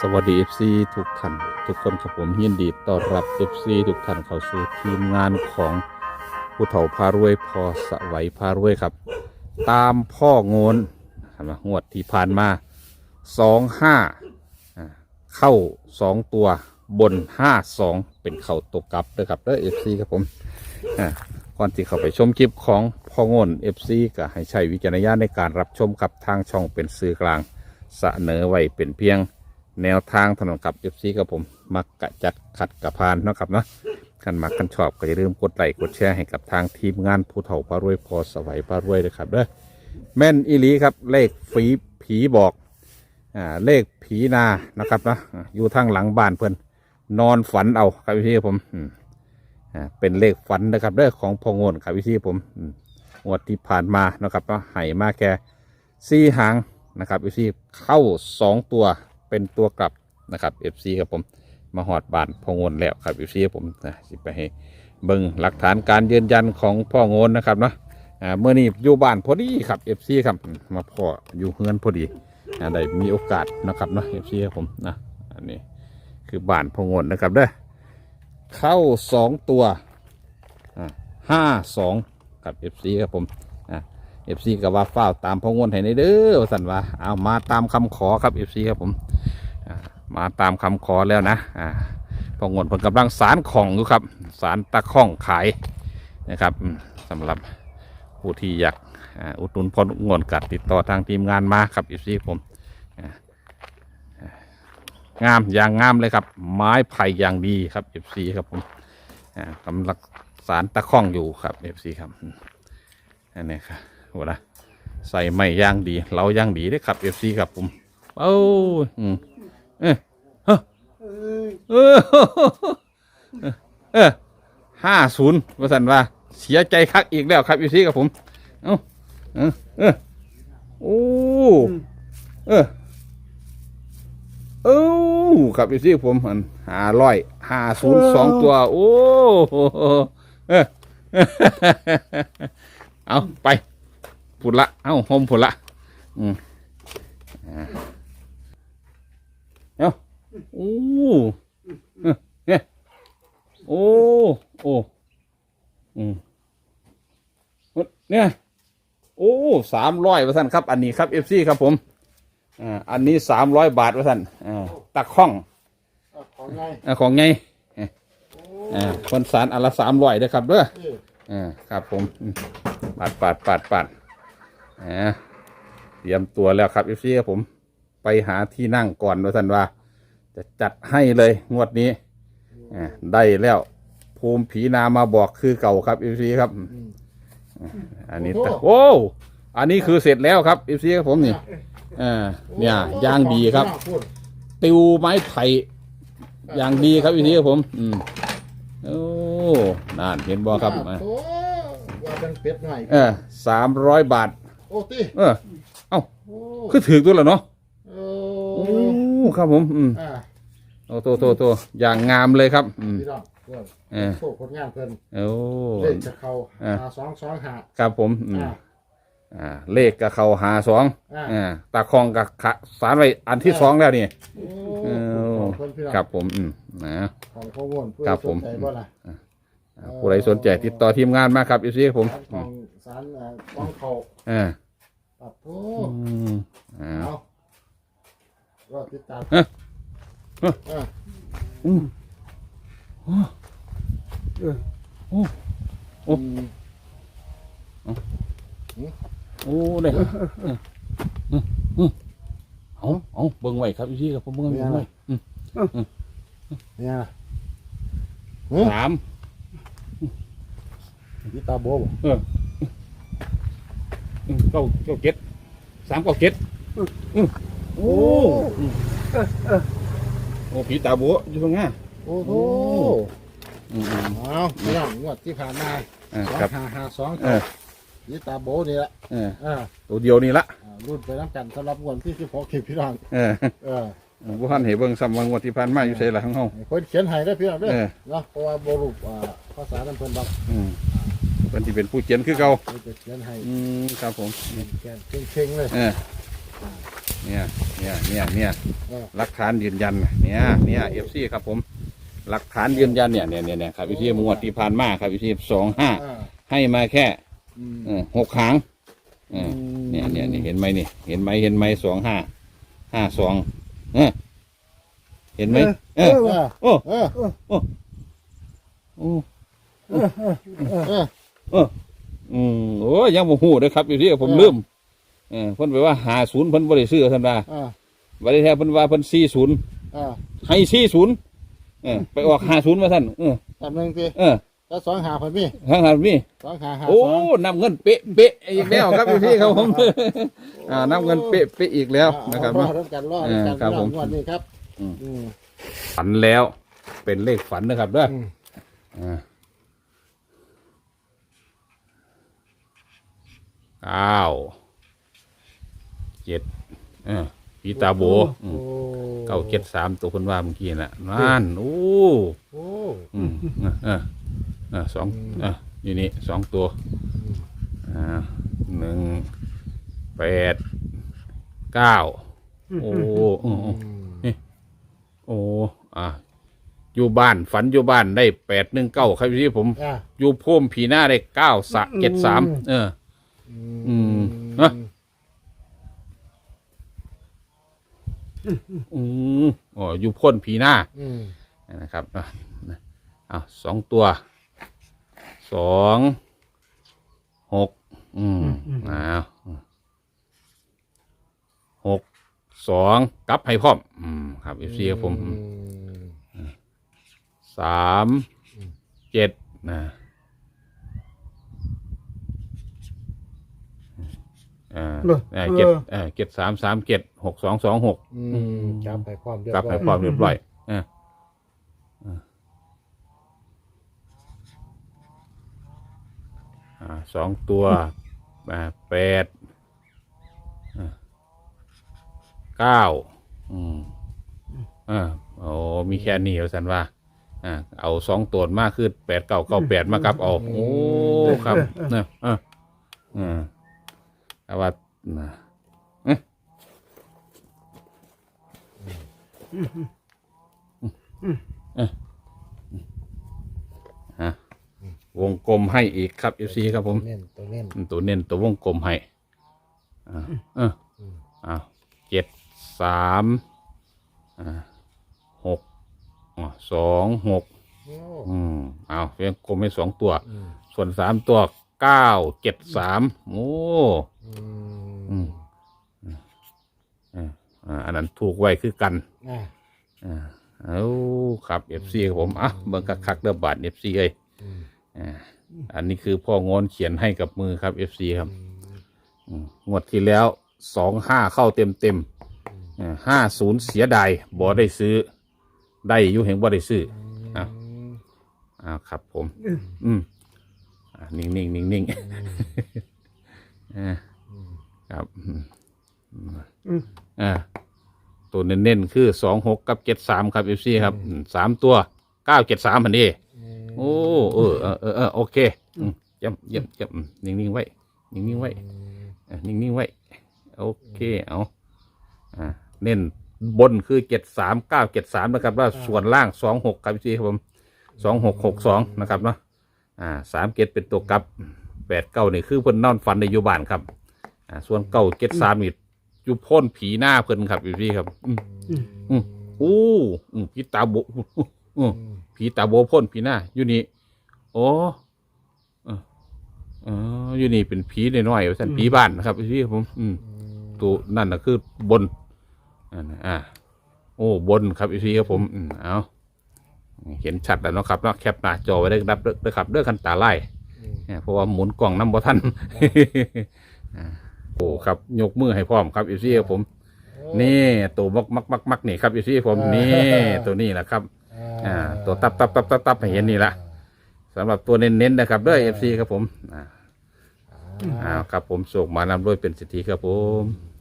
สวัสดี FC ทุกท่านทุกคนครับผมยินดีต้อนรับ FC ทุกท่านเข้าสู่ทีมงานของผู้เฒ่าพารวยพอสวัยพารวยครับ ตามพ่อโงนนะครับงวดที่ผ่านมาสองห้า เข้าสองตัวบนห้าสองเป็นเข่าตกกลับด้วยครับเด้อ FC ครับผมอ่าก่อนที่เข้าไปชมคลิปของพ่อโงน FC ก็ให้ใช้วิจารณญาณในการรับชมกับทางช่องเป็นสื่อกลางเสนอไว้เป็นเพียงแนวทางถนนกับเอฟซีกับผม มักกะจัดขัดกระพานนะครับเนาะกันมักกันชอบก็อย่าลืมกดไลค์กดแชร์ให้กับทางทีมงานผู้เฒ่าพารวยพอสวัยพารวยเลยครับเด้อแม่นอีหลีครับเลขฝีผีบอก อ่าเลขผีนานะครับนะอยู่ทางหลังบ้านเพื่อนนอนฝันเอาครับพี่ผมอ่าเป็นเลขฝันนะครับเด้องของพอโงนครับพี่ผมอืมงวดที่ผ่านมานะครับเนาะให้มาแค่สี่หางนะครับพี่เข้าสองตัวเป็นตัวกลับนะครับ FC ครับผมมาหอดบานพ่อโงนแล้วครับ FC ครับผมนะสิไปให้เบิ่งหลักฐานการยืนยันของพ่อโงนนะครับเนาะเมื่อนี้อยู่บ้านพอดีครับ FC ครับมาพ่ออยู่เฮือนพอดี อ่าได้มีโอกาสนะครับเนาะ FC ครับผมนะอันนี้คือบ้านพ่อโงนนะครับเด้อเข้าสองตัวห้าสองกับ FC ครับผมอ่าเอฟซีก็ว่าเฝ้าตามพงวนให้ในเด้อสันว่าเอามาตามคำขอครับเอฟซีครับผมอ่ามาตามคำขอแล้วนะอ่าพงนเพิ่นกำลังสารของอยู่ครับ สารตะข้องขายนะครับอืมสำหรับผู้ที่อยากอุดหนุนพองวนกัดติดต่อทางทีมงานมาครับเอฟซีผม งามอย่างงามเลยครับ ไม้ไผ่อย่างดีครับเอฟซีครับผมอ่ากำลังสารตะข้องอยู่ครับเอฟซีครับอันนี้ครับโหนะใส่ไม่ย่างดีเราย่างดีได้ครับเอฟซีครับผมเอ้าอืมเออเฮ้อเออเออห้าศูนย์ว่าสันว่า เสียใจคักอีกแล้วครับเอฟซีครับผม เอ้าเออเออโอ้เออเอ้า ครับเอฟซีผมอันห้าร้อยห้าศูนย์สองตัว โอ้เออเอาไปผุดละ เอ้าโฮมผุดละ อืมอ่าเอาโอ้เออเนี่ยโอ้ โอ้อืมเนี่ย โอ้สามร้อยเปอร์เซ็นครับ อันนี้ครับเอฟซีครับผม อ่าอันนี้สามร้อยบาทเปอร์เซ็นอ่าตะข้องของไงอ่าของไงอ่าคนสารอันละสามร้อยนะครับเด้อนี่อ่าครับผมอืมปาดปาดปาดปาดอ่าเตรียมตัวแล้วครับอีซี่ครับผมไปหาที่นั่งก่อนว่าท่านว่า จะจัดให้เลยงวดนี้อ่าได้แล้วภูมิผีนามาบอกคือเก่าครับอีซี่ครับอันนี้แต่โอ้อันนี้คือเสร็จแล้วครับอีซี่ครับผมนี่ อ่าเนี่ยย่างดีครับพูดติวไม้ไผ่อย่างดีครับอีซี่ครับผม อืมโอ้นั่นเห็นบ่ครับอ่าโอ้ว่าเป็นเป็ดหน่อยเออสามร้อยบาท โอ้ตีเออ เอ้าโอ้คือถือตัวแล้วเนาะโอ้โอ้ครับผม อืมอ่าโอ้โตโตโตอย่างงามเลยครับ อืมพี่น้องเพื่อนเออโชคผลงานเพิ่นโอ้เล่นจะเข้าอ่าหาสองสองหาครับผมอืมอ่า อ่าเลขกับเขาหาสองอ่า อ่าตาคองกับขะสารไว้อันที่สองแล้วนี่ โอ้เออ ของเพิ่นพี่น้องครับผมอืมนะ ของข้อมูลเพื่อครับผม สนใจบ่ล่ะ อ่าผู้ใดสนใจติดต่อทีมงานมาครับอีซี่ครับผมสารของสารเอ่อต้องเขาเออปัดโอ้อืมอ่า เอารอติดตามเอ๊ะเอ๊ะอ่าอืมโอ้เออโอ้ โอ้ อืมโอ้ได้เออเออเออเอาเอาเบิ่งไว้ครับอีซี่ครับผมเบิ่งไว้เบิ่งไว้อืมเนี่ยสามพี่ตาโบบ่เอออืมเก้าเก้าเจ็ดสามเก้าเจ็ดอืมโอ้อืมโอ้ผีตาบัวอยู่ตรงหน้าโอ้โหอืมอืมเอาพี่น้องงวดที่ผ่านมาอ่าสองครับห้าห้าสองเออ นี่ตาโบนี่แหละเอออ่าตัวเดียวนี่ละอ่ารุ่นไปน้ำกันสำหรับงวดที่สิบหกคลิปพี่น้องเออเออบ่ทันเห็นเบิ่งซ้ำว่างวดที่ผ่านมาอยู่ไสล่ะของเฮา ให้คนเขียนให้ได้อพี่น้องเด้อเออ เนาะเพราะว่าบ่รู้อ่าภาษาน้ำเพิ่นดอกอืมเพิ่นสิเป็นผู้เขียนคือเก่าเพิ่นจะเขียนให้อืมครับผมเขียนเข่งๆเลย เออเนี่ยเนี่ยเนี่ยเนี่ยเออ หลักฐานยืนยันเนี่ยเนี่ย FC ครับผม หลักฐานยืนยันเนี่ยเนี่ยเนี่ยเนี่ยครับ FC งวดที่ผ่านมาครับ FC 25อ่าให้มาแค่ อืมเออหกครั้งเออเนี่ยเนี่ยเนี่ยเห็นไหมนี่เห็นไหมเห็นไหมสองห้าห้าสองเออเห็นไหมเออเออโอ้เออโอ้เออเอออืมโอ้ยยังบ่ฮู้เด้อครับอยู่ที่ผมลืมเออเพิ่นไปว่าหาศูนย์เพิ่นบ่ได้ซื้อท่านว่าอ่าบ่ได้แท้เพิ่นว่าเพิ่นสี่ศูนย์อ่าให้สี่ศูนย์เออไปออกห้าศูนย์มาท่านเออตำหนึ่งสิเออ แล้วสองหาเพิ่นมีทางหันมีสองหาหาโอ้สอง นำเงินเป๊ะเป๊ะอีกแล้วครับอยู่ที่ครับผม อ่านำเงินเป๊ะเป๊ะอีกแล้วนะครับรอเนาะ ดกันรอดกันเออครับผมงวดนี้ครับอืม อืม ฝันแล้วเป็นเลขฝันนะครับเด้ออืมอ่าเก้าเจ็ดเออพีตาโบอืมโอ้เก้าเจ็ดสามตัวคนว่าเมื่อกี้น่ะนั่นโอ้โอ้อืมเออเออเออสองเอออยู่นี่สองตัวอ่าหนึ่งแปดเก้าโอ้โอ้โอ้อืมโอ้อะอยู่บ้านฝันอยู่บ้านได้แปดหนึ่งเก้าครับที่ผม อ่าอยู่พุ่มผีหน้าได้เก้าสะเจ็ดสามเออ อืมฮะอืมอ๋ออยู่พ่นผีหน้าอืมนะครับอะเอาสองตัว สองหกอืมอ้าวหกสองกลับให้พร้อม อืมครับเอฟซีครับผมอืมสามเจ็ดนะอ่าเอ่อเจ็ดเอ่อเจ็ดสามสามเจ็ดหกสองสองหกอืมจับให้พร้อมเรียบกลับร้อให้ยพร้อมเรียบร้อยอ่าอ่า สองตัวอ่าแปดอ่าเก้าอืมอ่าโอ้มีแค่นี้เอาสันว่าอ่าเอาสองตัวมากขึ้นแปดเก้าเก้าแปดมากับเอาโอ้ครับเนี่ยอ่าอ่าแต่ว่านะเอ๊ะเอ๊ะฮะ วงกลมให้อีกครับเอฟซีครับผมเน้นตัวเน้นตัวเน้นตัววงกลมให้อ่าเอออ้าวเจ็ดสามอ่าหกอ่าสองหกโอ้อืมเอาเพียงกลมให้สองตัวอืมส่วนสามตัวเก้าเจ็ดสามโอ้อือืมมอ่าอ่าอันนั้นถูกไว้คือกันอ่าอ่าเอาครับเอฟซีครับผมอะเบิ่งคักๆเด้อบาทเอฟซีเอ้ย อืมอ่าอันนี้คือพ่องอนเขียนให้กับมือครับเอฟซีครับอืมงวดที่แล้วสองห้าเข้าเต็มเต็มห้าศูนย์เสียดายบ่ได้ซื้อ ได้อยู่เห็นบ่ได้ซื้อ อะอ่าครับผม อืมอ่านิ่งนิ่งนิ่งนิ่งอ่าครับอืมอืมอ่าตัวเน้นๆคือสองหกกับเจ็ดสามครับเอฟซีครับอืมสามตัวเก้าเจ็ดสามพันเอ โอ้เออเออเออเออโอเคอืมเยี่ยมเยี่ยมเยี่ยมอืมนิ่งนิ่งๆไว้นิ่งนิ่งๆไว้อะนิ่งนิ่งๆไว้โอเคเอาอ่าเน้นบนคือเจ็ดสามเก้าเจ็ดสามนะครับแล้วส่วนล่างสองหกครับพี่ครับผมสองหกหกสองนะครับเนาะอ่าสามเกตเป็นตัวกลับแปดเก้านี่คือเพิ่นนอนฝันในอยุบานครับอ่าส่วนเก้าเกตสามนี่อยู่พ่นผีหน้าเพิ่นครับอยู่พี่ครับ อืมอืมอู้อืมผีตาโบอืม ผีตาโบพ่นผีหน้าอยู่นี่โอ้เออเอออยู่นี่เป็นผีน้อยๆว่าซั่นผีบ้านนะครับพี่ผม อืมตัวนั่นนะคือบนอ่าอ่าโอ้บนครับพี่ครับผมอืมเอาเห็นชัดแล้วเนาะครับเนาะแคปหน้าจอไว้ได้ครับเด้อครับเด้อคันตาไล่เนี่ยเพราะว่าหมุนกล่องน้ำบ่ทันอ่าโอ้ครับ ยกมือให้พร้อมครับอีซี่ครับผม นี่ตัวมักมักมักมักนี่ครับอีซี่ผมนี่ตัวนี้แหละครับ อ่าตัวตับตับตับตับตับให้เห็นนี่ละสำหรับตัวเน้นๆนะครับเด้อเอฟซีครับผมอ่าอ้าวครับผมส่งมานำด้วยเป็นสิทธิครับผมอ